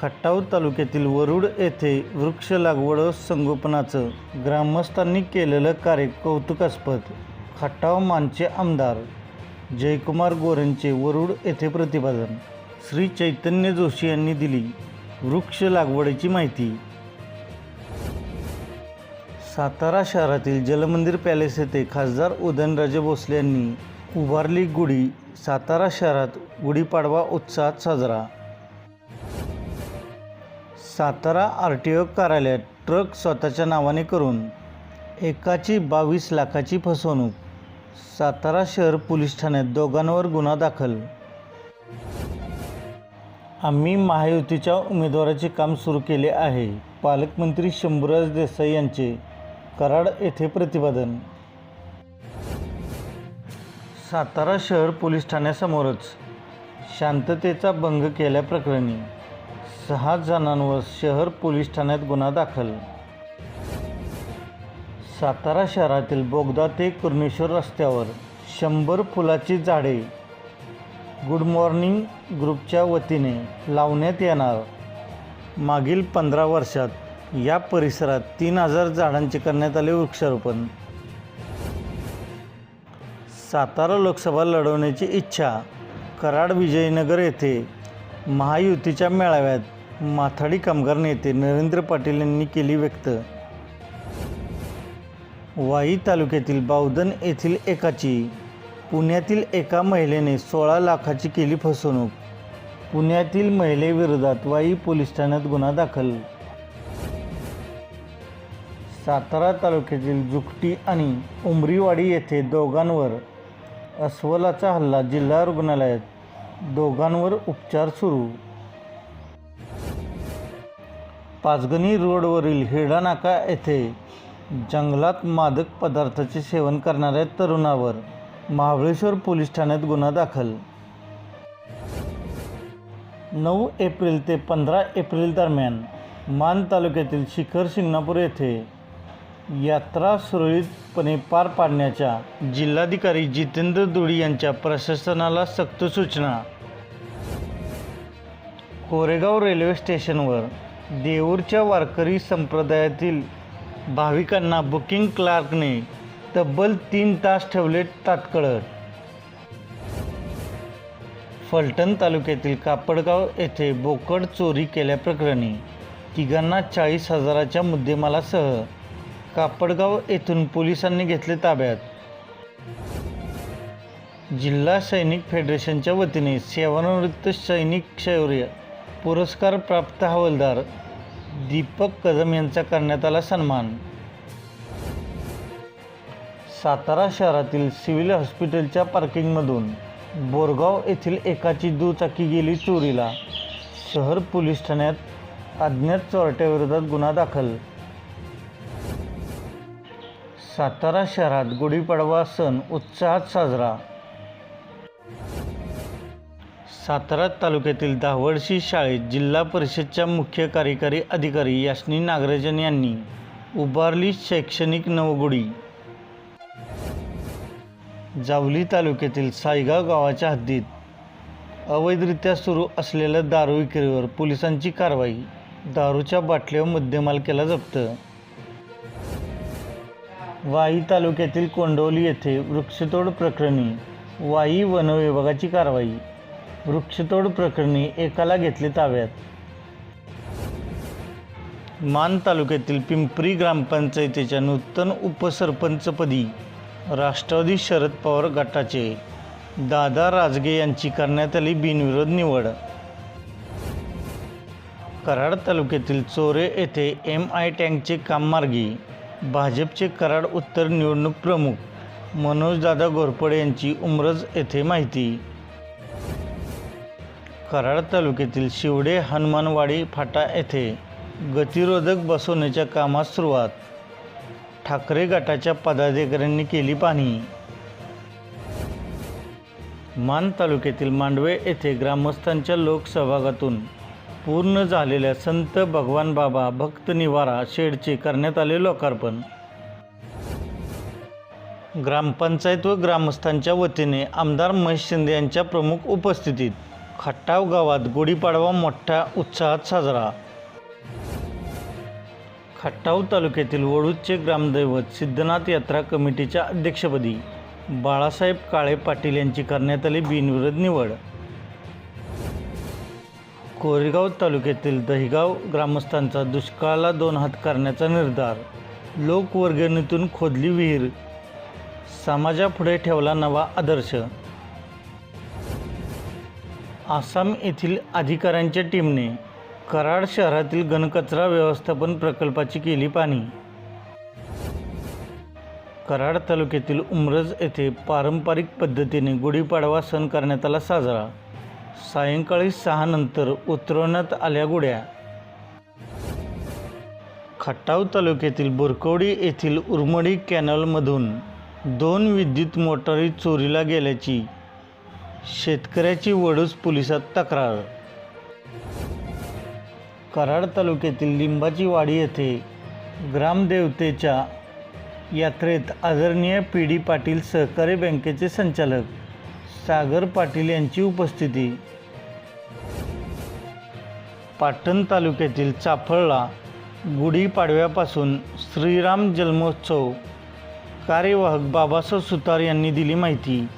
खटाव तालुक्यातील वरुड येथे वृक्ष लागवड संगोपनाचं ग्रामस्थांनी केलेलं कार्य कौतुकास्पद. खटाव मानचे आमदार जयकुमार गोरेंचे वरुड येथे प्रतिपादन. श्री चैतन्य जोशी यांनी दिली वृक्ष लागवडीची माहिती. सातारा शहरातील जलमंदिर पॅलेस येथे खासदार उदयनराजे भोसले यांनी उभारली गुढी सातारा शहरात गुढीपाडवा उत्साहात साजरा. सातारा आर टी ओ कार्यालयात ट्रक स्वतःच्या नावाने करून एकाची बावीस लाखाची फसवणूक. सातारा शहर पोलीस ठाण्यात दोघांवर गुन्हा दाखल. आम्ही महायुतीच्या उमेदवाराचे काम सुरू केले आहे पालकमंत्री शंभूराज देसाई यांचे कराड येथे प्रतिपादन. सातारा शहर पोलीस ठाण्यासमोरच. शांततेचा भंग केल्याप्रकरणी सहा जणांवर शहर पोलीस ठाण्यात गुन्हा दाखल. सातारा शहरातील बोगदा ते कुर्णेश्वर रस्त्यावर शंभर फुलाची झाडे गुड मॉर्निंग ग्रुपच्या वतीने लावण्यात येणार. मागील पंधरा वर्षात या परिसरात तीन हजार झाडांचे करण्यात आले वृक्षारोपण. सातारा लोकसभा लढवण्याची इच्छा कराड विजयनगर येथे महायुतीच्या मेळाव्यात माथाडी कामगार नेते नरेंद्र पाटील यांनी केली व्यक्त. वाई तालुक्यातील बावधन येथील एकाची पुण्यातील एका महिलेने सोळा लाखाची केली फसवणूक. पुण्यातील महिलेविरोधात वाई पोलीस ठाण्यात गुन्हा दाखल. सातारा तालुक्यातील जुकटी आणि उमरीवाडी येथे दोघांवर अस्वलाचा हल्ला जिल्हा रुग्णालयात. दोघांवर उपचार सुरू. पाचगणी रोडवरील हिरडानाका येथे जंगलात मादक पदार्थाचे सेवन करणाऱ्या तरुणावर महाबळेश्वर पोलीस ठाण्यात गुन्हा दाखल. नऊ एप्रिल ते पंधरा एप्रिल दरम्यान मान तालुक्यातील शिखर शिंगणापूर येथे यात्रा सुरळीतपणे पार पाडण्याच्या जिल्हाधिकारी जितेंद्र दुडी यांच्या प्रशासनाला सक्त सूचना. कोरेगाव रेल्वे स्टेशनवर देऊरच्या वारकरी संप्रदायातील भाविकांना बुकिंग क्लार्कने तब्बल तीन तास ठेवले तात्कळत फलटण तालुक्यातील कापडगाव येथे बोकड चोरी केल्याप्रकरणी तिघांना चाळीस हजाराच्या मुद्देमालासह कापडगाव येथून पोलिसांनी घेतले ताब्यात. जिल्हा सैनिक फेडरेशनच्या वतीने सेवानिवृत्त सैनिक शौर्य पुरस्कार प्राप्त हवालदार दीपक कदम यांचा करण्यात आला सन्मान. सातारा शहरातील सिव्हिल हॉस्पिटलच्या पार्किंगमधून बोरगाव येथील एकाची दुचाकी गेली चोरीला. शहर पोलीस ठाण्यात अज्ञात चोरट्याविरोधात गुन्हा दाखल सातारा शहरात गुढीपाडवा सण उत्साहात साजरा. सातारा तालुक्यातील दहावडशी शाळेत जिल्हा परिषदच्या मुख्य कार्यकारी अधिकारी यास्नी नागराजन यांनी उभारली शैक्षणिक नवगुडी. जावली तालुक्यातील सायगाव गावाच्या हद्दीत अवैधरित्या सुरू असलेल्या दारू विक्रीवर पोलिसांची कारवाई दारूच्या बाटल्या मुद्देमाल केला जप्त. वाई तालुक्यातील कोंडवली येथे वृक्षतोड प्रकरणी वाई वनविभागाची कारवाई. वृक्षतोड प्रकरणी एकाला घेतले ताब्यात. मान तालुक्यातील पिंपरी ग्रामपंचायतीच्या नूतन उपसरपंचपदी राष्ट्रवादी शरद पवार गटाचे दादा राजगे यांची करण्यात आली बिनविरोध निवड. कराड तालुक्यातील चोरे येथे एम आय टँकचे काम मार्गी भाजपचे कराड उत्तर निवडणूक प्रमुख मनोजदादा घोरपडे यांची उमरज येथे माहिती. कराड तालुक्यातील शिवडे हनुमानवाडी फाटा येथे गतिरोधक बसवण्याच्या कामास सुरुवात. ठाकरे गटाच्या पदाधिकाऱ्यांनी केली पाहणी. मान तालुक्यातील मांडवे येथे ग्रामस्थांच्या लोकसहभागातून पूर्ण झालेल्या संत भगवान बाबा भक्त निवारा शेडचे करण्यात आले लोकार्पण. ग्रामपंचायत व ग्रामस्थांच्या वतीने आमदार महेश शिंदे यांच्या प्रमुख उपस्थितीत खट्टाव गावात गुढीपाडवा मोठ्या उत्साहात साजरा. खट्टाव तालुक्यातील वडूजचे ग्रामदैवत सिद्धनाथ यात्रा कमिटीच्या अध्यक्षपदी बाळासाहेब काळे पाटील यांची करण्यात आली बिनविरोध निवड. कोरेगाव तालुक्यातील दहिगाव ग्रामस्थांचा दुष्काळाला दोन हात करण्याचा निर्धार. लोकवर्गणीतून खोदली विहीर. समाजापुढे ठेवला नवा आदर्श. आसाम येथील अधिकाऱ्यांच्या टीमने कराड शहरातील घनकचरा व्यवस्थापन प्रकल्पाची केली पाणी. कराड तालुक्यातील उमरज येथे पारंपरिक पद्धतीने गुढीपाडवा सण करण्यात आला साजरा. सायंकाळी सहा नंतर उतरवण्यात आल्या गुड्या. खटाव तालुक्यातील बोरकवडी येथील उर्मडी कॅनलमधून दोन विद्युत मोटारी चोरीला गेल्याची शेतकऱ्याची वडूस पोलिसात तक्रार. कराड तालुक्यातील लिंबाची वाडी येथे ग्रामदेवतेच्या यात्रेत आदरणीय पी डी पाटील सहकारी बँकेचे संचालक सागर पाटील यांची उपस्थिती. पाटण तालुक्यातील चाफळला गुढीपाडव्यापासून श्रीराम जन्मोत्सव. कार्यवाहक बाबासाहेब सुतार यांनी दिली माहिती.